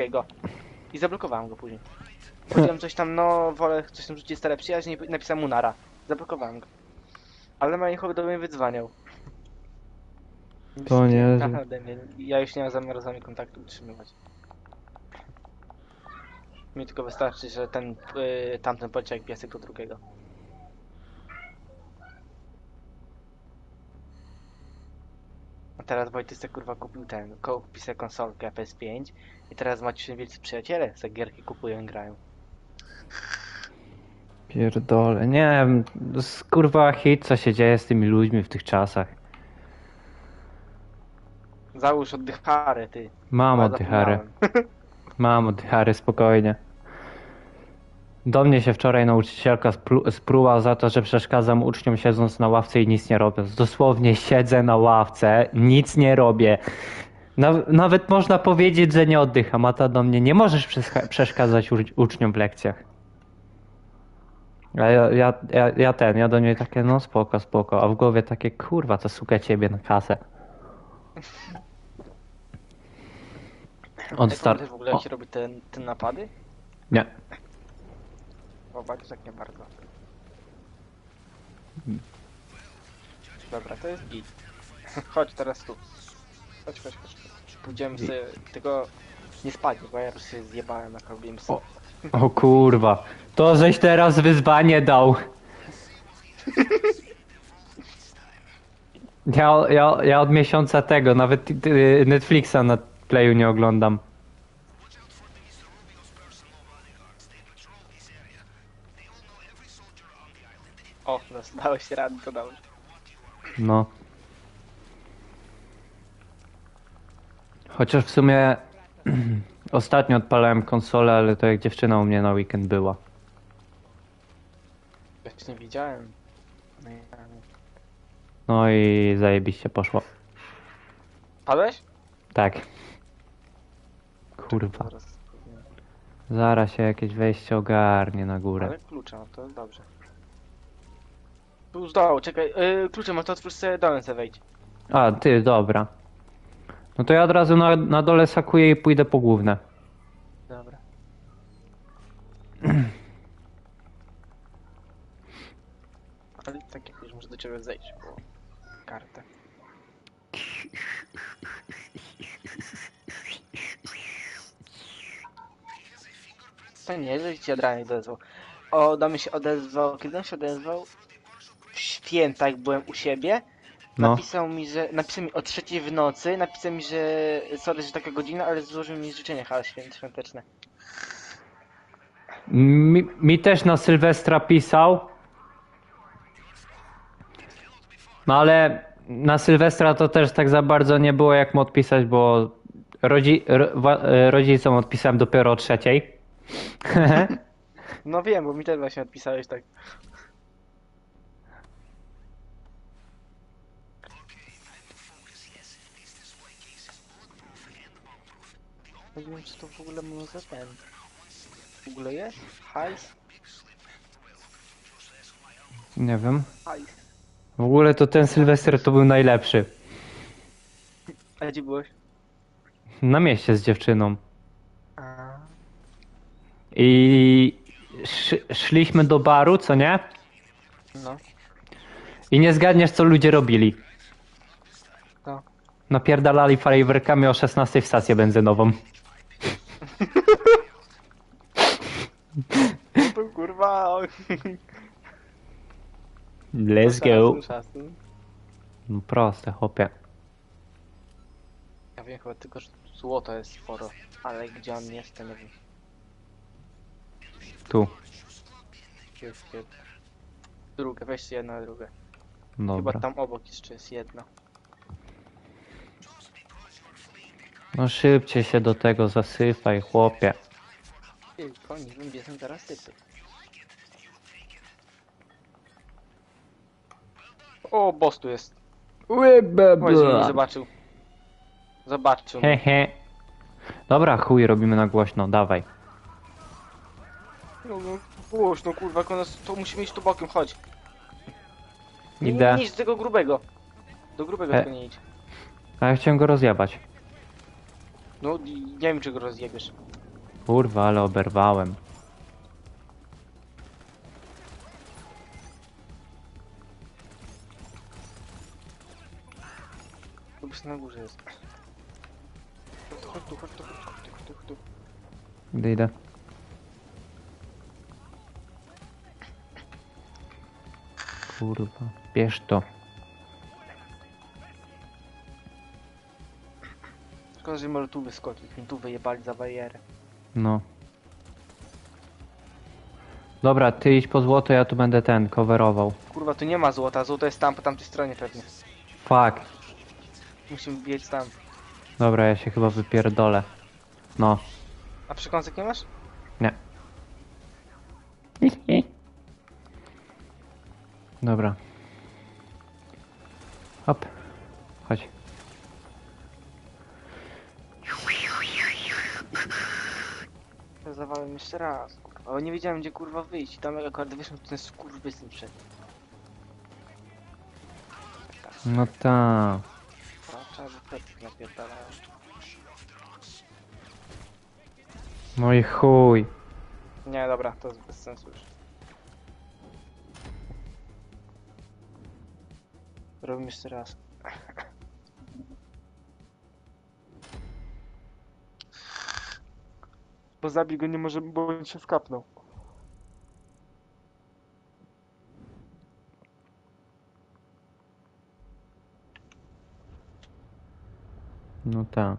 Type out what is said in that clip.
drugiego. I zablokowałem go później. Powiedziałem coś tam, no wolę coś tam rzucić stare przyjaźnie i napisałem mu nara. Zablokowałem go. Ale Majchow do mnie wydzwaniał. To nie- Naprawdę, nie, ja już nie mam zamiaru z wami kontaktu utrzymywać. Mi tylko wystarczy, że ten, y, tamten poleciał jak piesek do drugiego. Teraz Wojtysek kurwa kupił ten, kupił konsolkę PS5 i teraz macie się wielcy przyjaciele, za gierki kupują i grają. Pierdolę, nie wiem, kurwa hit, co się dzieje z tymi ludźmi w tych czasach. Załóż oddychary, ty. Mam A, oddychary, zapomniałem. mam oddychary, spokojnie. Do mnie się wczoraj nauczycielka spru- spruła za to, że przeszkadzam uczniom siedząc na ławce i nic nie robię. Dosłownie siedzę na ławce, nic nie robię. Naw- nawet można powiedzieć, że nie oddycham, a ta do mnie nie możesz przeszkadzać ucz- uczniom w lekcjach. Ja, ja, ja, ja ten, ja do niej takie, no spoko, spoko, a w głowie takie, kurwa, to suka ciebie na kasę. On Jak star... pamiętasz w ogóle jak się robi te, te napady? Nie. Bardzo tak nie bardzo. Dobra, to jest git. Chodź teraz tu. Chodź, chodź, chodź. Pójdziemy sobie, tylko nie spadnie, bo ja już się zjebałem jak robiłem O. O kurwa. To żeś teraz wyzwanie dał. Ja, ja, ja od miesiąca tego, nawet y, Netflixa na Playu nie oglądam. O, dostałeś rady, to dobrze. No. Chociaż w sumie ostatnio odpalałem konsolę, ale to jak dziewczyna u mnie na weekend była. Jeszcze nie widziałem. No i. No i zajebiście poszło. Padłeś? Tak. Kurwa. Zaraz. Zaraz się jakieś wejście ogarnie na górę. Ale klucza, no to dobrze. Tu z dołu, czekaj, yy, klucze masz, to otwórz sobie dołem sobie wejdź. A, ty, dobra. No to ja od razu na, na dole sakuję i pójdę po główne. Dobra. Ale tak jakoś muszę do ciebie zejść, bo kartę. To nie, że ci Adranie odezwał. O, do mnie się odezwał, kiedy on się odezwał? Święta, jak byłem u siebie. No. Napisał mi, że. Napisał mi o trzeciej w nocy, napisał mi, że sorry, że taka godzina, ale złożył mi życzenia ale święt, świąteczne. Mi, mi też na Sylwestra pisał. No ale na Sylwestra to też tak za bardzo nie było jak mu odpisać, bo rodzi, ro, e, rodzicom odpisałem dopiero o trzeciej. No wiem, bo mi też właśnie odpisałeś tak. Nie wiem, czy to w ogóle może za ten. W ogóle jest? Hajs? nie wiem. Hajs. W ogóle to ten Sylwester to był najlepszy. A gdzie byłeś? Na mieście z dziewczyną. A, I sz, szliśmy do baru, co nie? no. I nie zgadniesz, co ludzie robili. To. Napierdalali fajerwerkami o 16 w stację benzynową. No to kurwa. o- Let's go. No proste, chłopie. Ja wiem chyba tylko, że złoto jest sporo. Ale gdzie on jest, to nie wiem. Tu. Jest jedno. Drugie, weź jedno, a drugie. Chyba Dobra. tam obok jeszcze jest jedno. No szybciej się do tego zasypaj, chłopie. Ty, koni, teraz typy. O, boss tu jest. Oj, że mnie zobaczył. Zobaczył. mnie. Hehe. Dobra, chuj, robimy na głośno, dawaj. No, no, głośno, kurwa, jak nas, to musimy iść tu bokiem, chodź. Nie, Idę. nie, nie idź do tego grubego. Do grubego E. tylko nie idź. A ja chciałem go rozjebać. No i nie wiem czy go rozjebiesz. Kurwa, ale oberwałem. Lub na górze jest. Chodź tu, chodź tu, chodź tu, chodź tu, chodź tu, chodź tu. Idę, idę. Kurwa, bierz to. Szkoda, że może tu wyskoczyć. Mi tu wyjebali za barierę. No. Dobra, ty idź po złoto, ja tu będę ten, coverował. Kurwa, tu nie ma złota. Złoto jest tam po tamtej stronie pewnie. Fuck. Musimy biec tam. Dobra, ja się chyba wypierdolę. No. A przekąsek nie masz? Nie. Dobra. Hop. Ja zawałem jeszcze raz, kurwa. Ale nie wiedziałem gdzie kurwa wyjść. I tam jak akurat wyszłem, to ten skurwysyn przed. No ta. A, trzeba by pleców napierdalałem. No i chuj. Nie, dobra, to jest bez sensu już. Robimy jeszcze raz. Bo zabij go nie może, bo on się skapnął. No ta.